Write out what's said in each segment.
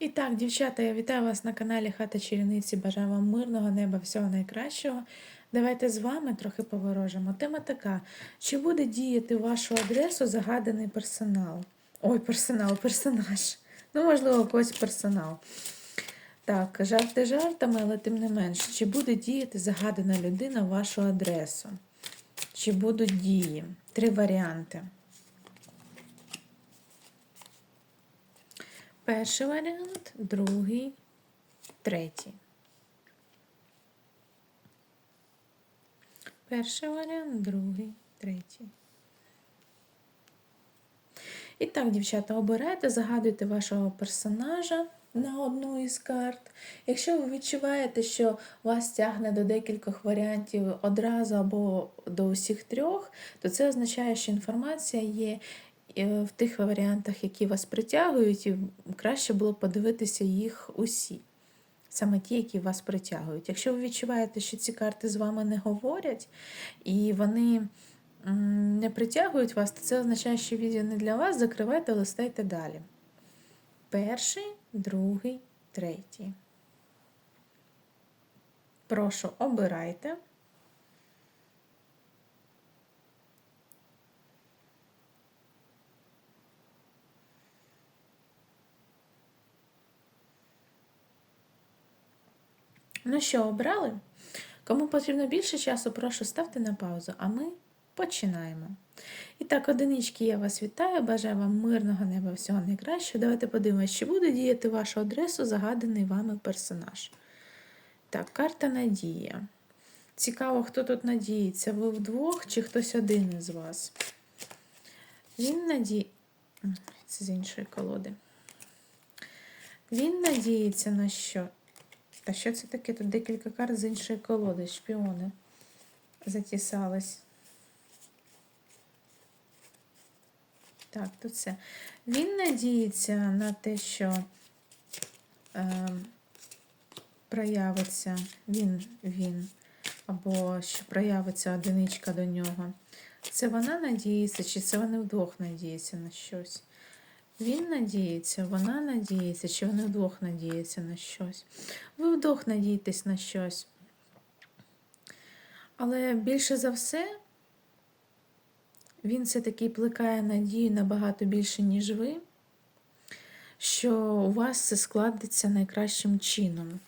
І так, дівчата, я вітаю вас на каналі Хата Чарівниці. Бажаю вам мирного неба, всього найкращого. Давайте з вами трохи поворожимо. Тема така: чи буде діяти вашу адресу загаданий персонал? Ой, персонал, персонаж. Ну, можливо, когось персонал. Так, жарти жартами, але тим не менше, чи буде діяти загадана людина вашу адресу? Чи будуть дії? Три варіанти. Перший варіант, другий, третій. Перший варіант, другий, третій. І так, дівчата, обирайте, загадуйте вашого персонажа на одну із карт. Якщо ви відчуваєте, що вас тягне до декількох варіантів одразу або до усіх трьох, то це означає, що інформація є в тих варіантах, які вас притягують, і краще було подивитися їх усі. Саме ті, які вас притягують. Якщо ви відчуваєте, що ці карти з вами не говорять, і вони не притягують вас, то це означає, що відео не для вас. Закривайте, листайте далі. Перший, другий, третій. Прошу, обирайте. Ну що, обрали? Кому потрібно більше часу, прошу ставте на паузу, а ми починаємо. І так, одинички, я вас вітаю, бажаю вам мирного неба, всього найкращого. Давайте подивимося, чи буде діяти вашу адресу загаданий вами персонаж. Так, карта Надія. Цікаво, хто тут надіється, ви вдвох чи хтось один із вас. Він надіє. Це з іншої колоди. Він надіється на що? Та що це таке? Тут декілька карт з іншої колоди, шпіони затісались. Так, тут все. Він надіється на те, що е, проявиться він, він, або що проявиться одиничка до нього. Це вона надіється, чи це вони вдвох надіються на щось? Він надіється, вона надіється, чи вони вдвох надіються на щось. Ви вдвох надієтесь на щось. Але більше за все, він все-таки плекає надію набагато більше, ніж ви, що у вас все складеться найкращим чином.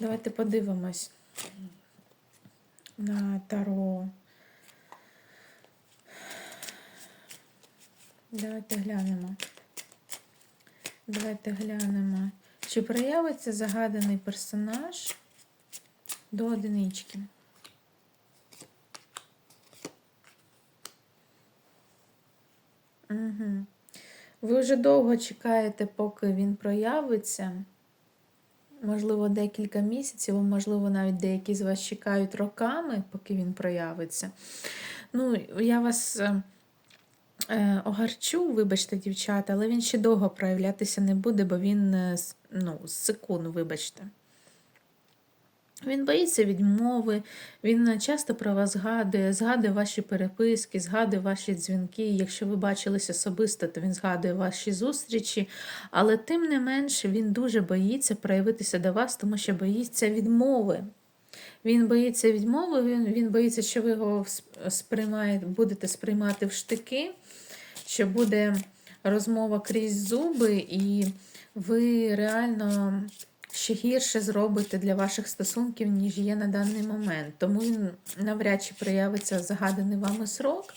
Давайте подивимось на таро. Давайте глянемо. Давайте глянемо. Чи проявиться загаданий персонаж до одинички? Угу. Ви вже довго чекаєте, поки він проявиться. Можливо, декілька місяців, можливо, навіть деякі з вас чекають роками, поки він проявиться. Ну, я вас. Е, Е, Огарчу, вибачте, дівчата, але він ще довго проявлятися не буде, бо він е, ну, з секунд, вибачте. Він боїться відмови, він часто про вас згадує, згадує ваші переписки, згадує ваші дзвінки. Якщо ви бачились особисто, то він згадує ваші зустрічі. Але тим не менше він дуже боїться проявитися до вас, тому що боїться відмови. Він боїться відмови, він він боїться, що ви його сприймаєте, будете сприймати в штики, що буде розмова крізь зуби, і ви реально ще гірше зробите для ваших стосунків, ніж є на даний момент. Тому навряд чи проявиться загаданий вами срок.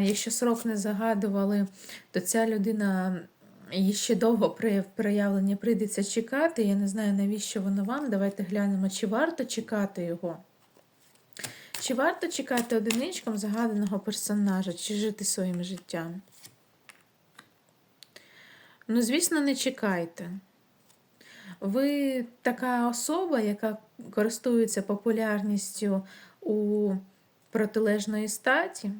Якщо срок не загадували, то ця людина. І ще довго проявлення прийдеться чекати. Я не знаю, навіщо воно вам. Давайте глянемо, чи варто чекати його. Чи варто чекати одиничком загаданого персонажа, чи жити своїм життям? Ну, звісно, не чекайте. Ви така особа, яка користується популярністю у протилежної статі.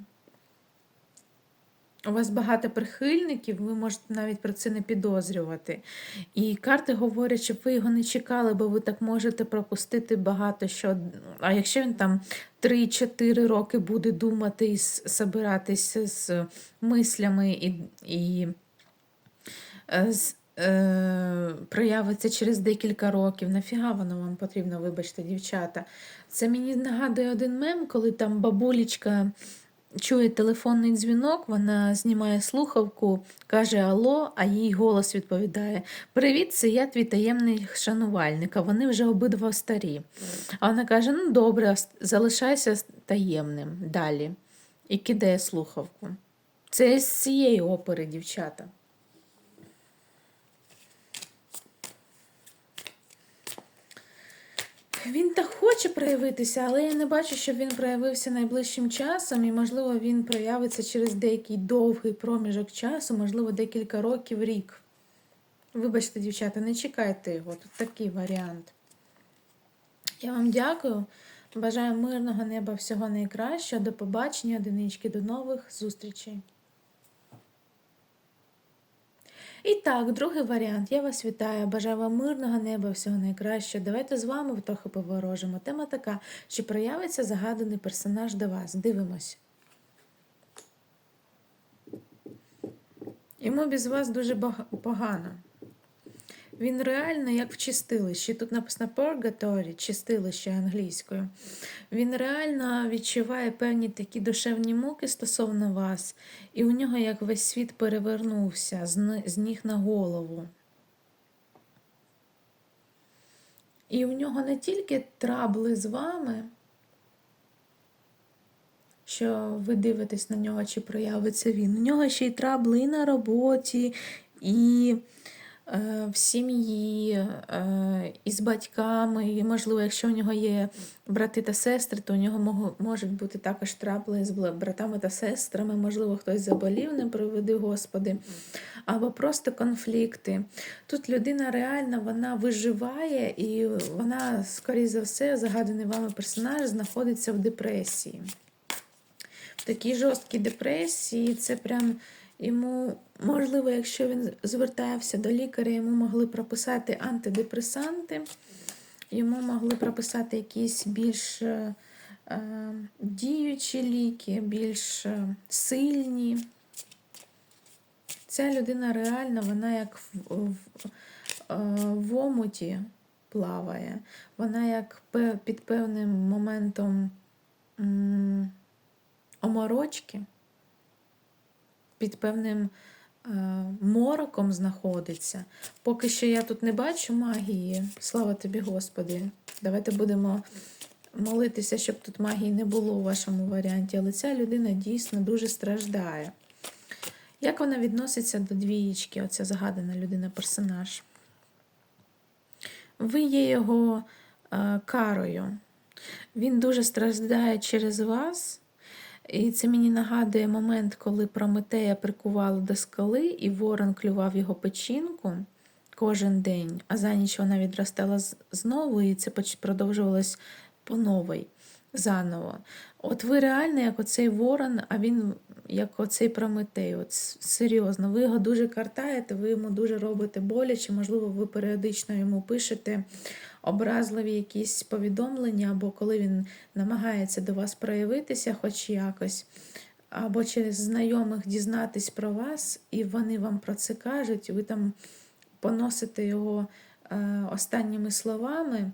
У вас багато прихильників, ви можете навіть про це не підозрювати. І карти говорять, щоб ви його не чекали, бо ви так можете пропустити багато що. А якщо він там 3-4 роки буде думати і збиратися з мислями і і е, з е, проявиться через декілька років. Нафіга воно вам потрібно, вибачте, дівчата. Це мені нагадує один мем, коли там бабулечка чує телефонний дзвінок, вона знімає слухавку, каже Алло, а їй голос відповідає: Привіт, це я твій таємний шанувальник, а вони вже обидва старі. А вона каже: Ну, добре, залишайся таємним далі. І кидає слухавку. Це з цієї опери, дівчата. Він так хоче проявитися, але я не бачу, щоб він проявився найближчим часом, і, можливо, він проявиться через деякий довгий проміжок часу, можливо, декілька років, рік. Вибачте, дівчата, не чекайте його. Тут такий варіант. Я вам дякую. Бажаю мирного неба, всього найкращого. До побачення, одинички, до нових зустрічей. І так, другий варіант. Я вас вітаю. Бажаю вам мирного неба, всього найкращого. Давайте з вами трохи поворожимо. Тема така, чи проявиться загаданий персонаж до вас. Дивимось. Йому без вас дуже погано. Він реально як в чистилищі. Тут написано purgatory, чистилище англійською. Він реально відчуває певні такі душевні муки стосовно вас, і у нього як весь світ перевернувся з ніг на голову. І у нього не тільки трабли з вами, що ви дивитесь на нього, чи проявиться він. У нього ще й трабли на роботі, і в сім'ї, е, із батьками, і, можливо, якщо у нього є брати та сестри, то у нього можуть бути також трапли з братами та сестрами, можливо, хтось заболів, не приведи Господи, або просто конфлікти. Тут людина реально вона виживає, і вона, скоріше за все, загаданий вами персонаж, знаходиться в депресії. В такій жорсткій депресії це прям. Йому, можливо, якщо він звертався до лікаря, йому могли прописати антидепресанти, йому могли прописати якісь більш е, е діючі ліки, більш е, сильні. Ця людина реально, вона як в, в, е, в омуті плаває, вона як під певним моментом оморочки під певним е, мороком знаходиться. Поки що я тут не бачу магії. Слава тобі, Господи. Давайте будемо молитися, щоб тут магії не було у вашому варіанті. Але ця людина дійсно дуже страждає. Як вона відноситься до двієчки, оця загадана людина-персонаж? Ви є його е, карою. Він дуже страждає через вас. І це мені нагадує момент, коли Прометея прикували до скали, і ворон клював його печінку кожен день, а за ніч вона відростала знову, і це продовжувалось по новій, заново. От ви реально, як оцей ворон, а він як оцей Прометей. От Серйозно, ви його дуже картаєте, ви йому дуже робите боляче, можливо, ви періодично йому пишете образливі якісь повідомлення, або коли він намагається до вас проявитися, хоч якось, або через знайомих дізнатись про вас, і вони вам про це кажуть, ви там поносите його е, останніми словами.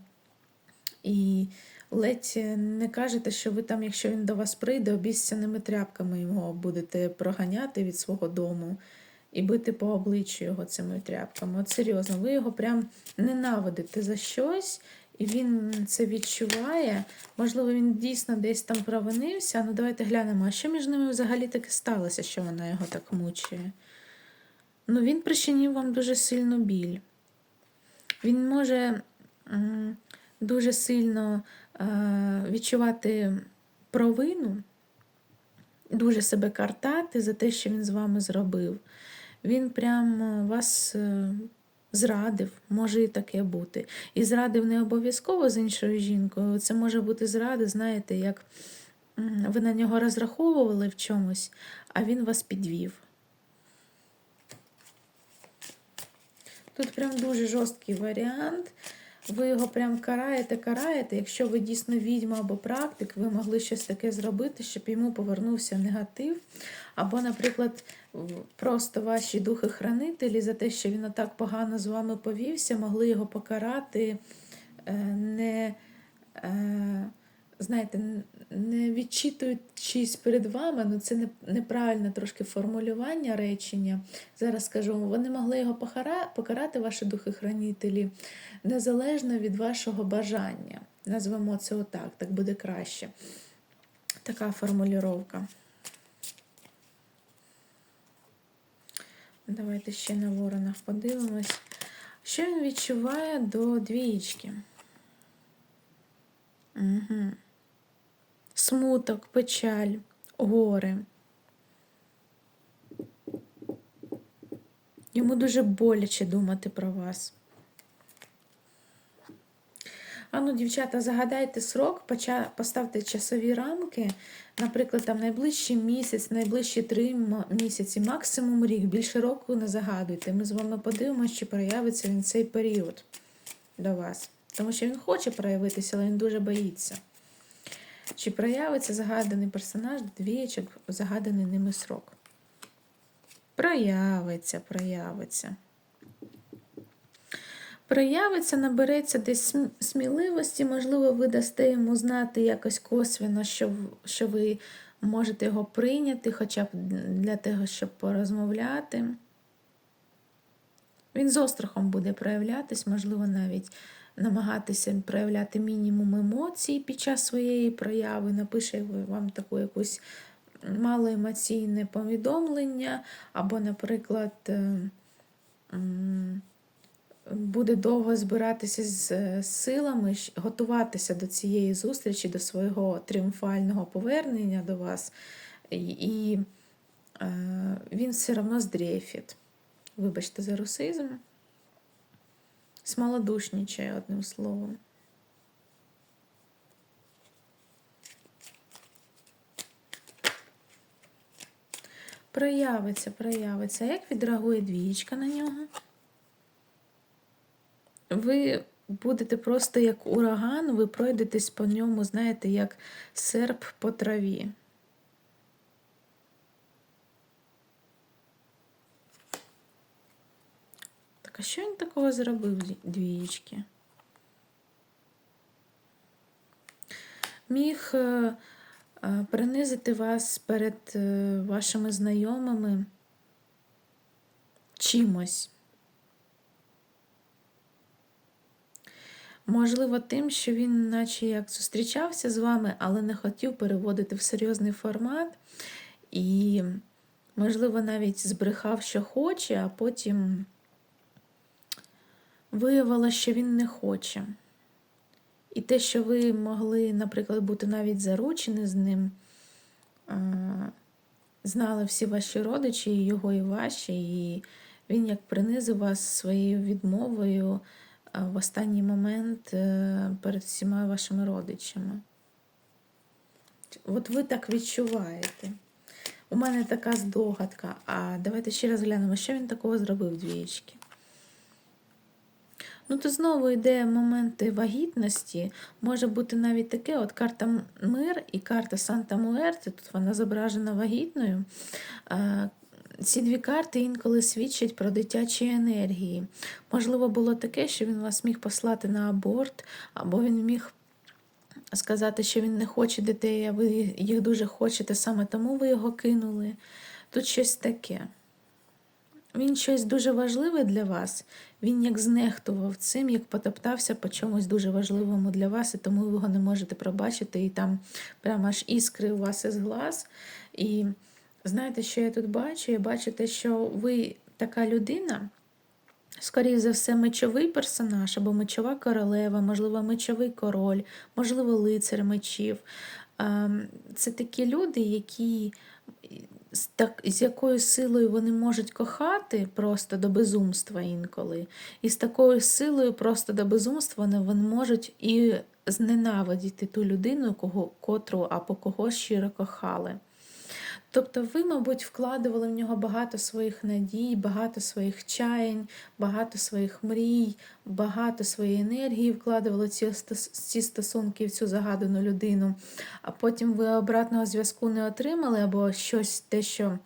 І ледь не кажете, що ви там, якщо він до вас прийде, обіцяними тряпками його будете проганяти від свого дому і бити по обличчю його цими тряпками. От серйозно, ви його прям ненавидите за щось, і він це відчуває. Можливо, він дійсно десь там провинився. Ну, давайте глянемо, а що між ними взагалі таке сталося, що вона його так мучує? Ну, він причинив вам дуже сильну біль. Він може дуже сильно відчувати провину, дуже себе картати за те, що він з вами зробив. Він прям е, вас е, зрадив, може і таке бути. І зрадив не обов'язково з іншою жінкою. Це може бути зрада, знаєте, як ви на нього розраховували в чомусь, а він вас підвів. Тут прям дуже жорсткий варіант. Ви його прям караєте, караєте. Якщо ви дійсно відьма або практик, ви могли щось таке зробити, щоб йому повернувся негатив. Або, наприклад, просто ваші духи-хранителі за те, що він отак погано з вами повівся, могли його покарати е, не. Знаєте, не відчитуючись перед вами, ну це неправильне трошки формулювання речення. Зараз скажу, вони могли його покарати, ваші духи-хранителі, незалежно від вашого бажання. Назвемо це отак, так буде краще. Така формулювання. Давайте ще на воронах подивимось. Що він відчуває до двієчки? Угу. Смуток, печаль, горе. Йому дуже боляче думати про вас. Ану, дівчата, загадайте срок, поставте часові рамки, наприклад, там найближчий місяць, найближчі три місяці, максимум рік, більше року не загадуйте. Ми з вами подивимося, чи проявиться він цей період до вас. Тому що він хоче проявитися, але він дуже боїться. Чи проявиться загаданий персонаж двічок, загаданий ними срок? Проявиться, проявиться. Проявиться, набереться десь сміливості, можливо, ви дасте йому знати якось косвіно, що, що ви можете його прийняти, хоча б для того, щоб порозмовляти. Він з острахом буде проявлятись, можливо, навіть намагатися проявляти мінімум емоцій під час своєї прояви. Напише вам таку якусь малоемоційне повідомлення, або, наприклад, е, буде довго збиратися з е, силами, готуватися до цієї зустрічі, до свого тріумфального повернення до вас, і, е, він все одно здрейфить. Вибачте за русизм. Смолодушнічає, одним словом. Проявиться, проявиться. Як відреагує двієчка на нього? Ви будете просто як ураган, ви пройдетесь по ньому, знаєте, як серп по траві. Так, а що він такого зробив, дві- двієчки? Міг е, е, принизити вас перед е, вашими знайомими чимось. Можливо, тим, що він, наче як зустрічався з вами, але не хотів переводити в серйозний формат. І, можливо, навіть збрехав, що хоче, а потім виявилося, що він не хоче. І те, що ви могли, наприклад, бути навіть заручені з ним, знали всі ваші родичі, його і ваші, і він як принизив вас своєю відмовою в останній момент е, перед всіма вашими родичами. От ви так відчуваєте. У мене така здогадка. А давайте ще раз глянемо, що він такого зробив двієчки. Ну, то знову йде моменти вагітності. Може бути навіть таке: от карта Мир і карта Санта Муерте, тут вона зображена вагітною. Ці дві карти інколи свідчать про дитячі енергії. Можливо, було таке, що він вас міг послати на аборт, або він міг сказати, що він не хоче дітей, а ви їх дуже хочете, саме тому ви його кинули. Тут щось таке. Він щось дуже важливе для вас. Він як знехтував цим, як потоптався по чомусь дуже важливому для вас, і тому ви його не можете пробачити, і там прямо аж іскри у вас із глаз. І знаєте, що я тут бачу? Я бачу те, що ви така людина. Скоріше за все, мечовий персонаж або мечова королева, можливо, мечовий король, можливо, лицар мечів. Ем, Це такі люди, які з, так, з якою силою вони можуть кохати просто до безумства інколи, і з такою силою просто до безумства вони, вони можуть і зненавидіти ту людину, кого, котру або кого щиро кохали. Тобто ви, мабуть, вкладували в нього багато своїх надій, багато своїх чаянь, багато своїх мрій, багато своєї енергії вкладували ці, ці стосунки в цю загадану людину, а потім ви обратного зв'язку не отримали, або щось те, що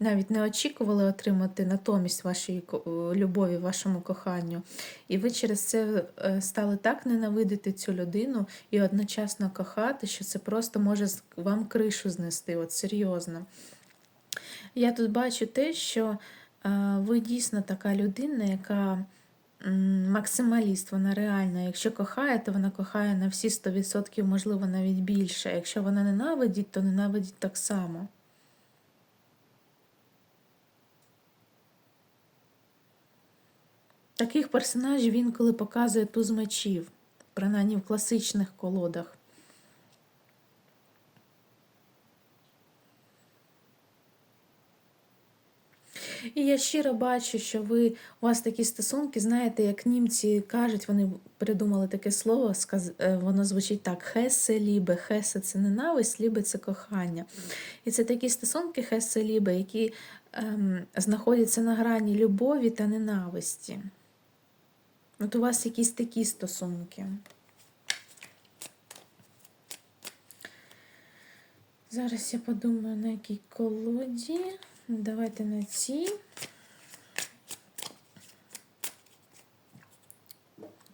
навіть не очікували отримати натомість вашої любові, вашому коханню. І ви через це е, стали так ненавидити цю людину і одночасно кохати, що це просто може вам кришу знести, от серйозно. Я тут бачу те, що е, ви дійсно така людина, яка. Максималіст, вона реальна. Якщо кохає, то вона кохає на всі 100%, можливо, навіть більше. Якщо вона ненавидить, то ненавидить так само. Таких персонажів він коли показує туз мечів, принаймні в класичних колодах. І я щиро бачу, що ви у вас такі стосунки, знаєте, як німці кажуть, вони придумали таке слово, е, воно звучить так: хесе лібе, хесе це ненависть, лібе це кохання. І це такі стосунки хесе лібе, які ем, знаходяться на грані любові та ненависті. От у вас якісь такі стосунки. Зараз я подумаю, на якій колоді. Давайте на цій.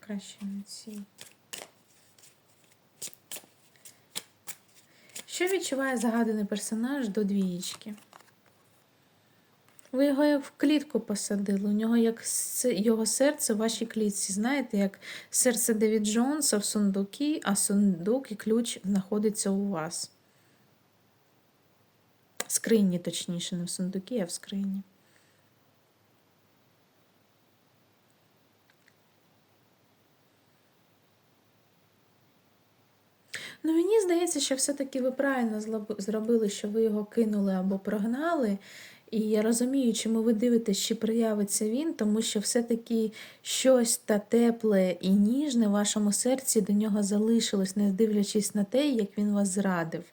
Краще на цій. Що відчуває загаданий персонаж до двієчки? Ви його як в клітку посадили. У нього як його серце в вашій клітці. Знаєте, як серце Девід Джонса в сундукі, а сундук і ключ знаходиться у вас. В скрині, точніше, не в сундукі, а в скрині. Ну, мені здається, що все-таки ви правильно зробили, що ви його кинули або прогнали. І я розумію, чому ви дивитесь, чи проявиться він, тому що все-таки щось та тепле і ніжне в вашому серці до нього залишилось, не дивлячись на те, як він вас зрадив.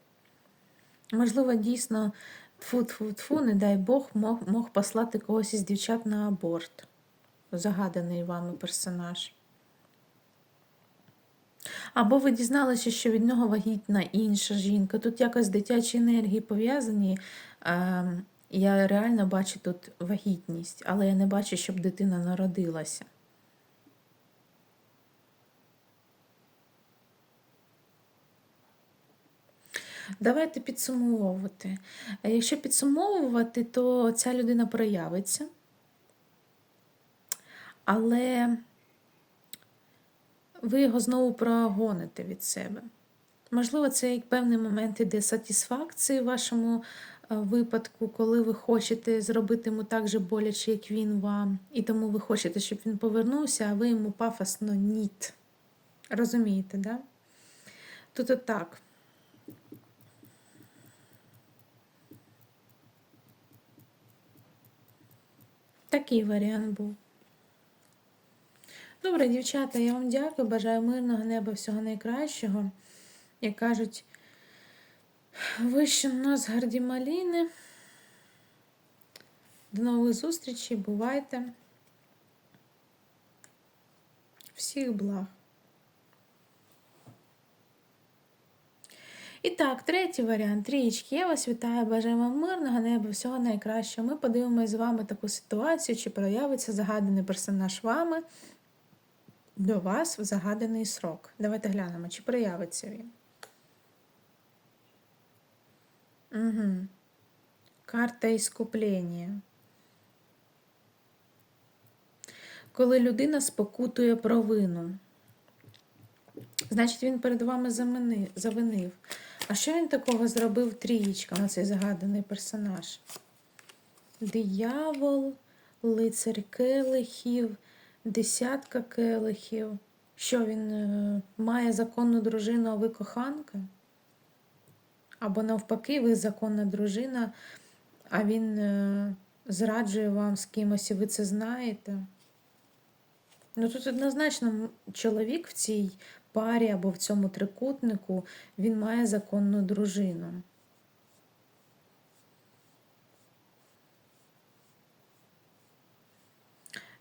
Можливо, дійсно, тфу-тфу-тфу, не дай Бог, мог, мог послати когось із дівчат на аборт, загаданий вами персонаж. Або ви дізналися, що від нього вагітна інша жінка. Тут якось дитячі енергії пов'язані. Ем, я реально бачу тут вагітність, але я не бачу, щоб дитина народилася. Давайте підсумовувати. Якщо підсумовувати, то ця людина проявиться, але ви його знову прогоните від себе. Можливо, це як певний момент іде сатисфакції в вашому випадку, коли ви хочете зробити йому так же боляче, як він вам, і тому ви хочете, щоб він повернувся, а ви йому пафосно ніт. Розумієте, да? Тут отак. Такий варіант був. Добре, дівчата, я вам дякую, бажаю мирного неба, всього найкращого. Як кажуть, Вище нас гарді маліни. До нових зустрічей, бувайте. Всіх благ. І так, третій варіант. Трієчки. Я вас вітаю, бажаю вам мирного неба, всього найкращого. Ми подивимося з вами таку ситуацію, чи проявиться загаданий персонаж вами до вас в загаданий срок. Давайте глянемо, чи проявиться він. Угу. Карта іскуплення. Коли людина спокутує провину, значить він перед вами завинив. А що він такого зробив трієчка, на цей загаданий персонаж? Диявол, лицар келихів, десятка келихів. Що він е, має законну дружину, а ви коханка? Або навпаки, ви законна дружина, а він е, зраджує вам з кимось, і ви це знаєте. Ну тут однозначно чоловік в цій парі або в цьому трикутнику, він має законну дружину.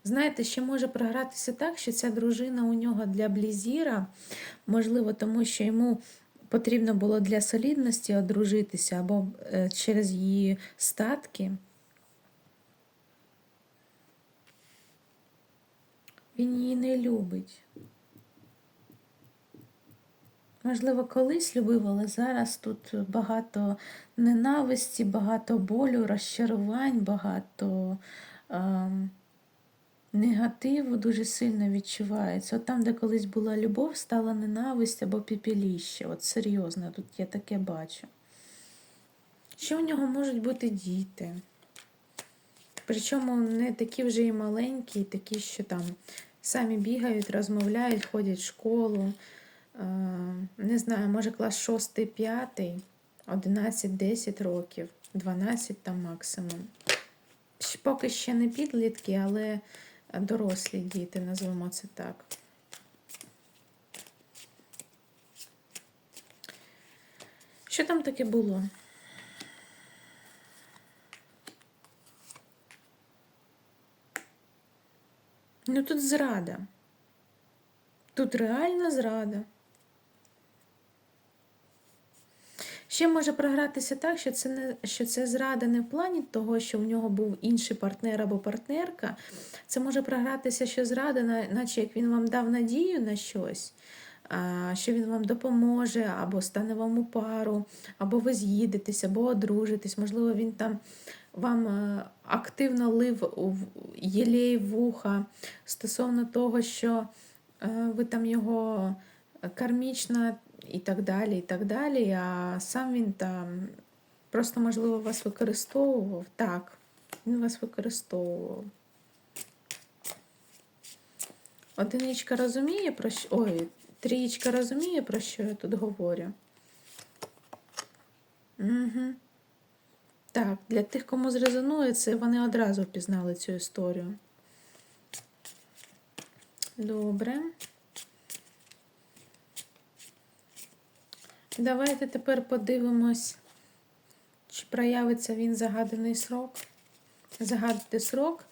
Знаєте, ще може програтися так, що ця дружина у нього для Блізіра, можливо, тому що йому потрібно було для солідності одружитися або е, через її статки. Він її не любить. Можливо, колись любив, але зараз тут багато ненависті, багато болю, розчарувань, багато е, негативу дуже сильно відчувається. От там, де колись була любов, стала ненависть або піпіліще. От серйозно, тут я таке бачу. Що у нього можуть бути діти? Причому не такі вже і маленькі, такі, що там самі бігають, розмовляють, ходять в школу. Не знаю, може клас 6, 5, 11, 10 років, 12 там максимум. Поки ще не підлітки, але дорослі діти, назвемо це так. Що там таке було? Ну тут зрада. Тут реальна зрада. Ще може програтися так, що це не що це зрада не в плані того, що в нього був інший партнер або партнерка. Це може програтися, що зрада, наче як він вам дав надію на щось, що він вам допоможе, або стане вам у пару, або ви з'їдетесь, або одружитесь. Можливо, він там вам е, активно лив єлей вуха стосовно того, що е, ви там його кармічно і так далі, і так далі. А сам він там просто, можливо, вас використовував. Так, він вас використовував. Одиничка розуміє, про що. Ой, трієчка розуміє, про що я тут говорю. Угу. Так, для тих, кому зрезонує, це вони одразу впізнали цю історію. Добре. Давайте тепер подивимось, чи проявиться він загаданий срок. Загадати срок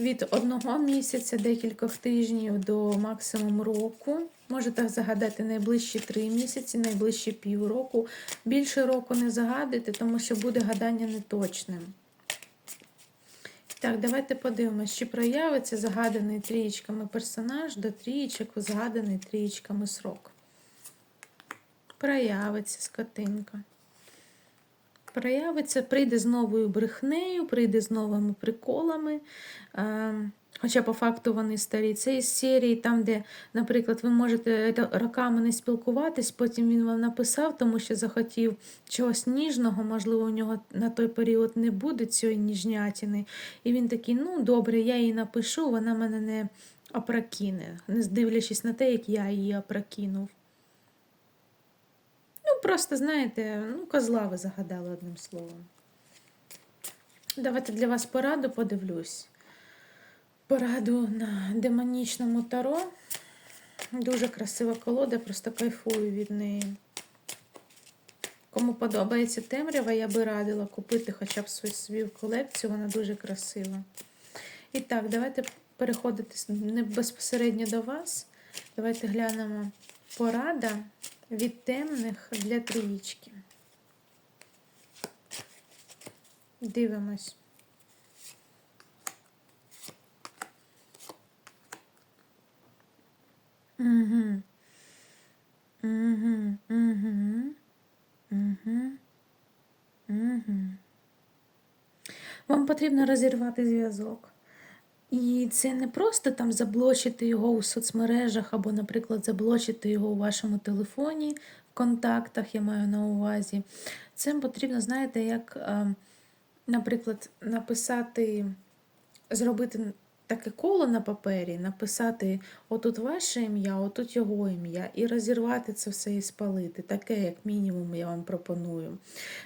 від одного місяця, декількох тижнів до максимум року. Можете загадати найближчі три місяці, найближчі півроку. Більше року не загадуйте, тому що буде гадання неточним. Так, давайте подивимось, чи проявиться загаданий трієчками персонаж до трієчок, згаданий трієчками срок проявиться скотинка. Проявиться, прийде з новою брехнею, прийде з новими приколами. Хоча, по факту, вони старі. Це із серії, там, де, наприклад, ви можете роками не спілкуватись, потім він вам написав, тому що захотів чогось ніжного, можливо, у нього на той період не буде цієї ніжнятини. І він такий, ну, добре, я їй напишу, вона мене не опрокине, не здивлячись на те, як я її опрокинув. Ну, просто, знаєте, ну, козла ви загадали одним словом. Давайте для вас пораду подивлюсь. Пораду на демонічному таро. Дуже красива колода, просто кайфую від неї. Кому подобається темрява, я би радила купити хоча б свою колекцію, вона дуже красива. І так, давайте переходити не безпосередньо до вас. Давайте глянемо порада від темних для трієчки. Дивимось. Угу. Угу. Угу. Угу. Угу. Вам потрібно розірвати зв'язок. І це не просто там заблочити його у соцмережах, або, наприклад, заблочити його у вашому телефоні, в контактах, я маю на увазі. Це потрібно, знаєте, як, е, наприклад, написати, зробити таке коло на папері, написати отут ваше ім'я, отут його ім'я, і розірвати це все і спалити. Таке, як мінімум, я вам пропоную.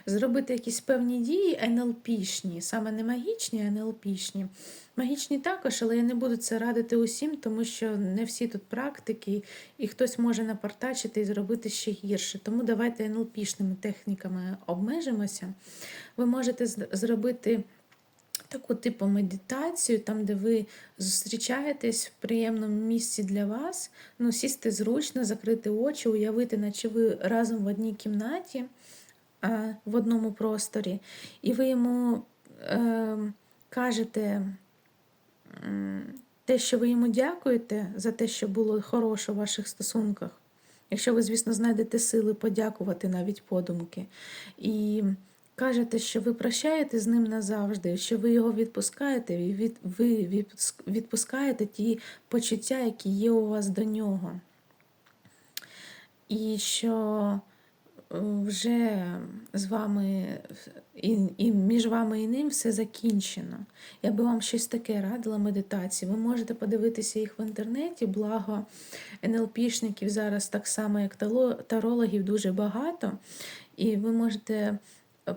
Зробити якісь певні дії НЛПшні, саме не магічні, а НЛПшні. Магічні також, але я не буду це радити усім, тому що не всі тут практики, і хтось може напартачити і зробити ще гірше. Тому давайте НЛПшними техніками обмежимося. Ви можете зробити таку типу медитацію, там, де ви зустрічаєтесь в приємному місці для вас, ну, сісти зручно, закрити очі, уявити, наче ви разом в одній кімнаті, в одному просторі, і ви йому е, кажете те, що ви йому дякуєте за те, що було хороше в ваших стосунках. Якщо ви, звісно, знайдете сили подякувати навіть подумки. І кажете, що ви прощаєте з ним назавжди, що ви його відпускаєте, і від, ви відпускаєте ті почуття, які є у вас до нього. І що е, вже з вами і, і між вами і ним все закінчено. Я би вам щось таке радила медитації. Ви можете подивитися їх в інтернеті, благо НЛПшників зараз так само, як тарологів, дуже багато. І ви можете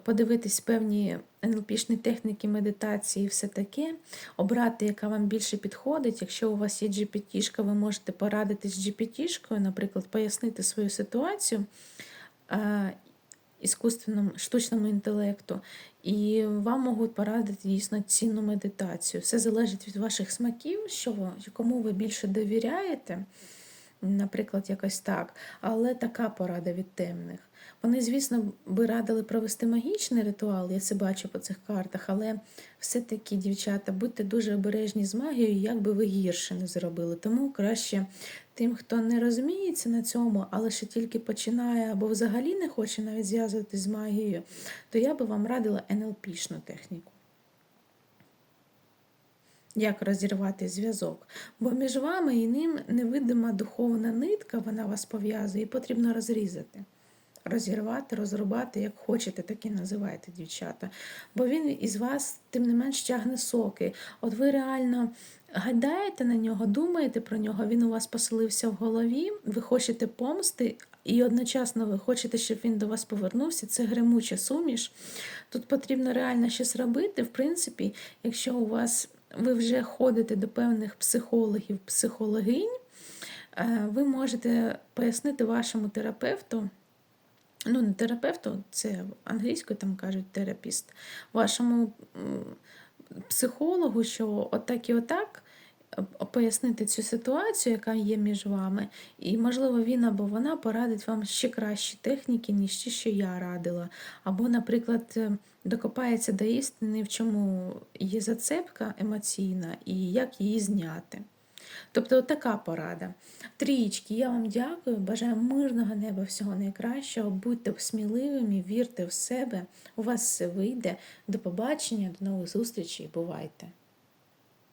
подивитись певні НЛПшні техніки медитації і все таке, обрати, яка вам більше підходить. Якщо у вас є GPT, ви можете порадитись з GPT, наприклад, пояснити свою ситуацію а, іскусственному штучному інтелекту, і вам можуть порадити дійсно цінну медитацію. Все залежить від ваших смаків, що кому ви більше довіряєте. Наприклад, якось так. Але така порада від темних. Вони, звісно, би радили провести магічний ритуал, я це бачу по цих картах, але все-таки, дівчата, будьте дуже обережні з магією, як би ви гірше не зробили. Тому краще тим, хто не розуміється на цьому, але ще тільки починає або взагалі не хоче навіть зв'язуватись з магією, то я би вам радила НЛПшну техніку. Як розірвати зв'язок? Бо між вами і ним невидима духовна нитка, вона вас пов'язує, і потрібно розрізати. Розірвати, розрубати, як хочете, так і називайте, дівчата. Бо він із вас, тим не менш, тягне соки. От ви реально гадаєте на нього, думаєте про нього, він у вас поселився в голові, ви хочете помсти, і одночасно ви хочете, щоб він до вас повернувся. Це гремуча суміш. Тут потрібно реально щось робити. В принципі, якщо у вас ви вже ходите до певних психологів, психологинь, е, ви можете пояснити вашому терапевту. Ну, не терапевту, це англійською там кажуть терапіст, вашому психологу, що отак і отак пояснити цю ситуацію, яка є між вами, і, можливо, він або вона порадить вам ще кращі техніки, ніж ті, що я радила. Або, наприклад, е, докопається до істини, в чому є зацепка емоційна, і як її зняти. Тобто от така порада. Трієчки, я вам дякую, бажаю мирного неба, всього найкращого. Будьте сміливими, вірте в себе, у вас все вийде. До побачення, до нових зустрічей, бувайте!